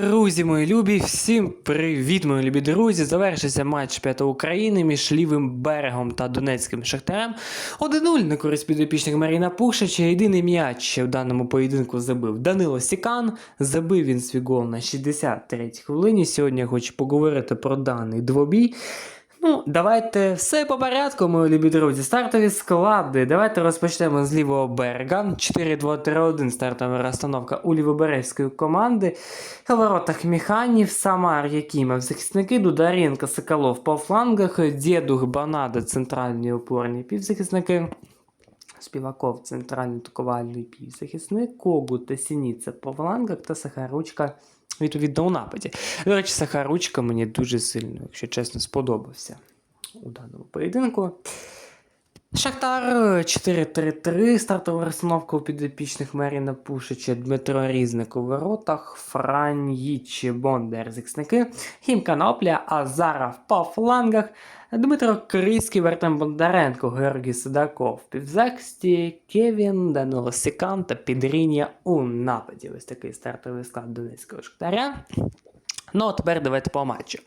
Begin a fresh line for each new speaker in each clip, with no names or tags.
Друзі, мої любі, всім привіт, мої любі друзі. Завершився матч п'ятої України між лівим берегом та Донецьким Шахтарем. 1-0 на користь підопічних Маріна Пушича. Єдиний м'яч в даному поєдинку забив Данило Сікан. Забив він свій гол на 63-й хвилині. Сьогодні я хочу поговорити про даний двобій. Ну, давайте все по порядку, мої любі друзі. Стартові склади. Давайте розпочнемо з лівого берега. 4-2-3-1 стартова розстановка у лівобережської команди. У воротах Міханів, Самар, Якімов, захисники, Дударенко, Соколов по флангах, Дєдух, Банада, центральні опорні півзахисники. Співаков, центральний атакувальний півзахисник, Когут та Сініця по флангах та Сахаручка відповідно у нападі. До речі, Сахаручка мені дуже сильно, якщо чесно, сподобався у даному поєдинку. Шахтар 4-3-3, стартова розстановка у підопічних Маріна Пушича, Дмитро Різник у воротах, Франь Їч, Бондар, захисники, Хім Канопля, Азаров по флангах, Дмитро Крийський, Вартем Бондаренко, Георгій Судаков в півзахисті, Кевін, Данило Сікан та Підріння у нападі. Ось такий стартовий склад Донецького Шахтаря. Ну, а тепер давайте по матчу.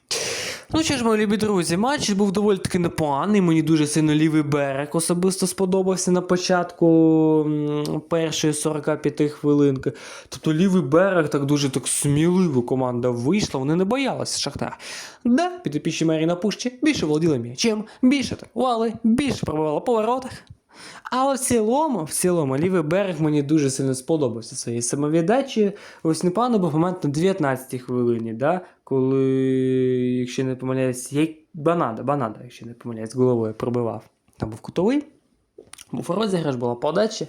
Ну що ж, мої любі друзі, матч був доволі таки непоганий. Мені дуже сильно лівий берег особисто сподобався на початку першої 45 хвилинки. Тобто лівий берег так дуже так сміливо команда вийшла, вони не боялися Шахтар. Да, підопічні Маріна Пущі більше володіли м'ячем, більше атакували, більше пробивали по воротах. Але в цілому, в цілому, лівий берег мені дуже сильно сподобався своєю самовіддачею. Ось непогано був момент на 19-й хвилині, да? Коли, якщо не помиляюсь, як... Банада, Банада, якщо не помиляюсь, головою пробивав. Там був кутовий, був розіграш, була подача.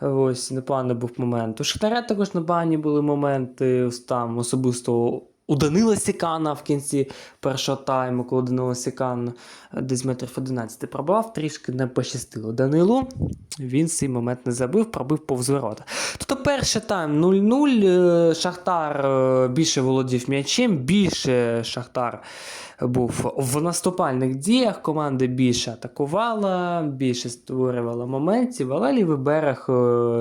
Ось непоганий був момент. У Шахтаря також непогані були моменти. Там особисто у Данила Сікана в кінці першого тайму, коли Данило Сікан десь метрів 11 пробував, трішки не пощастило Данилу. Він цей момент не забив, пробив повз ворота. Тобто перший тайм 0-0. е, Шахтар е, більше володів м'ячем, більше Шахтар був в наступальних діях. Команда більше атакувала, більше створювала моментів, але лівий берег, е,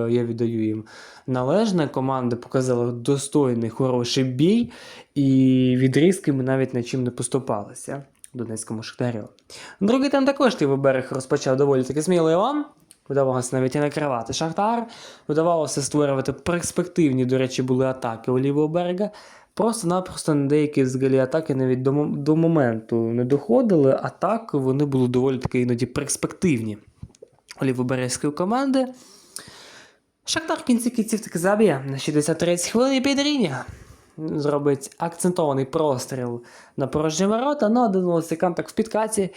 я віддаю їм належне. Команда показала достойний, хороший бій, і відрізки ми навіть на чим не поступалися Донецькому Шахтарю. Другий там також лівий берег розпочав доволі таки сміливо. Вдавалося навіть і накривати Шахтар. Вдавалося створювати перспективні, до речі, були атаки у лівого берега. Просто-напросто на деякі взагалі атаки навіть до, до моменту не доходили, а так вони були доволі таки іноді перспективні у лівобережської команди. Шахтар в кінці кінців таки заб'є на 63-й хвилині підріння. Зробить акцентований простріл на порожні ворота, ну а Данило так в підкаті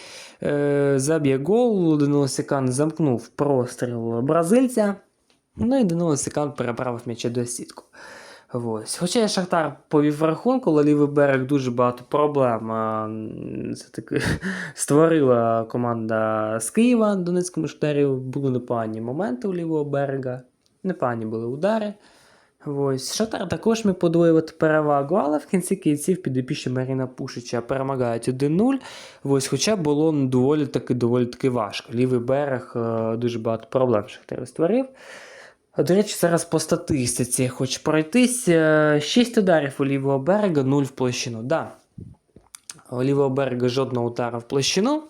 е, заб'є гол. Сікан замкнув простріл бразильця. Ну і Данило переправив м'яча до сітку. Ось. Хоча Шахтар повів рахунку, але лівий берег дуже багато проблем. Це таки створила команда з Києва Донецькому Шахтарі. Були непогані моменти у лівого берега, непогані були удари. Ось. Шахтар також міг подвоювати перевагу, але в кінці кінців підопічні Маріна Пушича перемагають 1-0. Ось, хоча було доволі таки доволі таки важко. Лівий берег е, дуже багато проблем Шахтар створив. До речі, зараз по статистиці я хочу пройтись. 6 ударів у лівого берега, 0 в площину. Да. У лівого берега жодного удара в площину,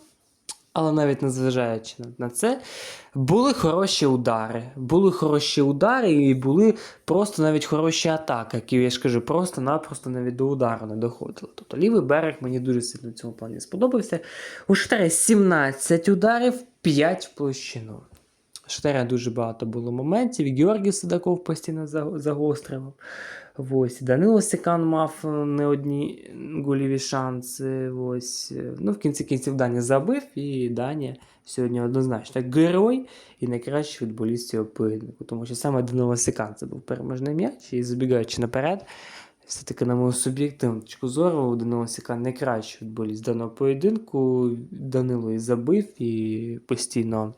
але навіть незважаючи на- це, були хороші удари. Були хороші удари і були просто навіть хороші атаки, які, я ж кажу, просто-напросто навіть до удару не доходили. Тобто лівий берег мені дуже сильно в цьому плані сподобався. У Шахтаря 17 ударів, 5 в площину. Шахтаря дуже багато було моментів. і Георгій Судаков постійно загострював. Ось. Данило Сікан мав е, не одні голіві шанси. Ось. е, Ну, в кінці кінців Даня забив, і Даня сьогодні однозначно герой і найкращий футболіст цього поєдинку. Тому що саме Данило Сікан це був переможний м'яч, і забігаючи наперед, все-таки, на мою суб'єктивну точку зору, Данило Сікан найкращий футболіст даного поєдинку. Данило і забив, і постійно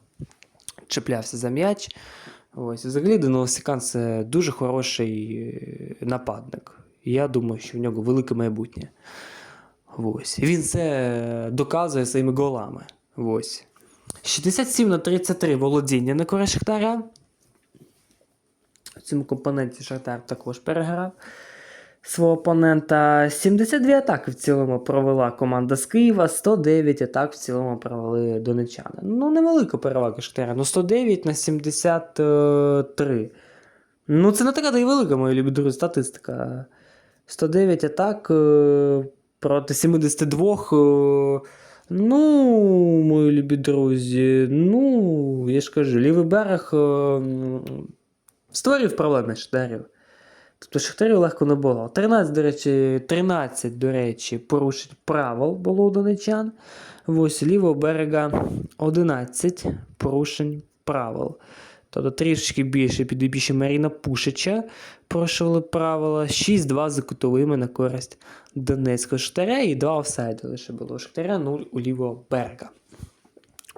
чіплявся за м'яч. Ось, взагалі, Данило Сікан це дуже хороший е, нападник. Я думаю, що в нього велике майбутнє. Ось. Він це доказує своїми голами. Ось. 67 на 33 володіння на користь Шахтаря. В цьому компоненті Шахтар також переграв. Свого опонента. 72 атаки в цілому провела команда з Києва, 109 атак в цілому провели донечани. Ну, невелика перевага Шахтаря. Ну, 109 на 73. Ну, це не така та й велика, мої любі друзі, статистика. 109 атак е, проти 72. е, Ну, мої любі друзі, ну, я ж кажу, лівий берег е, створив проблеми Шахтарів. Тобто Шахтарів легко не було. 13, до речі, 13, до речі, порушень правил було у донечан. Ось лівого берега 11 порушень правил. Тобто трішечки більше підопічні Маріна Пушича порушили правила. 6-2 за кутовими на користь Донецького Шахтаря і 2 офсайди лише було у Шахтаря, 0 у лівого берега.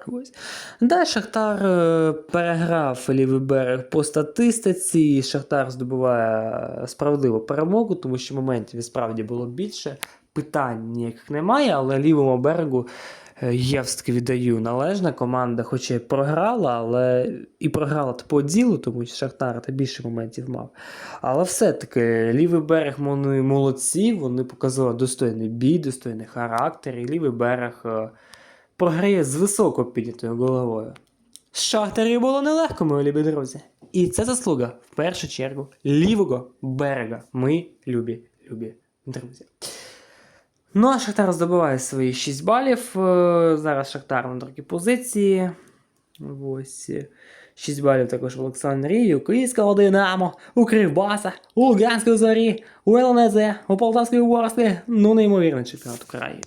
Ось. Далі Шахтар е, переграв лівий берег по статистиці. Шахтар здобуває справедливу перемогу, тому що моментів справді було більше. Питань ніяких немає, але лівому берегу е, я все-таки віддаю належне. Команда, хоч і програла, але і програла по ділу, тому що Шахтар та більше моментів мав. Але все-таки лівий берег вони молодці, вони показали достойний бій, достойний характер, і лівий берег. Е, програє з високо піднятою головою. Шахтарі було нелегко, мої любі друзі. І це заслуга, в першу чергу, лівого берега. Ми любі, любі друзі. Ну, а Шахтар здобуває свої 6 балів. Е, Зараз Шахтар на другій позиції. Ось. 6 балів також в Олександрії, у Київського Динамо, у Кривбаса, у Луганської зорі, у ЛНЗ, у Полтавської Ворсклі. Ну, неймовірний чемпіонат України.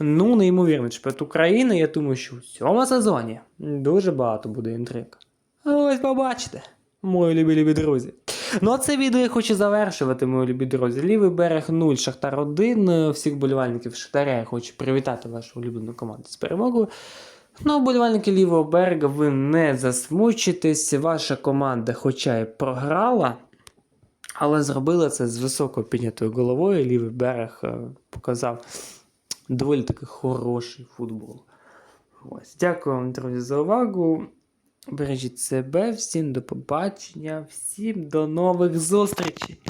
Ну, неймовірний чемпіонат України. Я думаю, що у цьому сезоні дуже багато буде інтриг. Ось побачите, мої любі любі друзі. Ну, а це відео я хочу завершувати, мої любі друзі. Лівий берег 0, Шахтар 1. Всіх болівальників Шахтаря я хочу привітати вашу улюблену команду з перемогою. Ну, болівальники лівого берега, ви не засмучитесь. Ваша команда, хоча й програла, але зробила це з високо піднятою головою. Лівий берег е, показав доволі таки хороший футбол. Ось. Дякую вам, друзі, за увагу. Бережіть себе, всім до побачення, всім до нових зустрічей!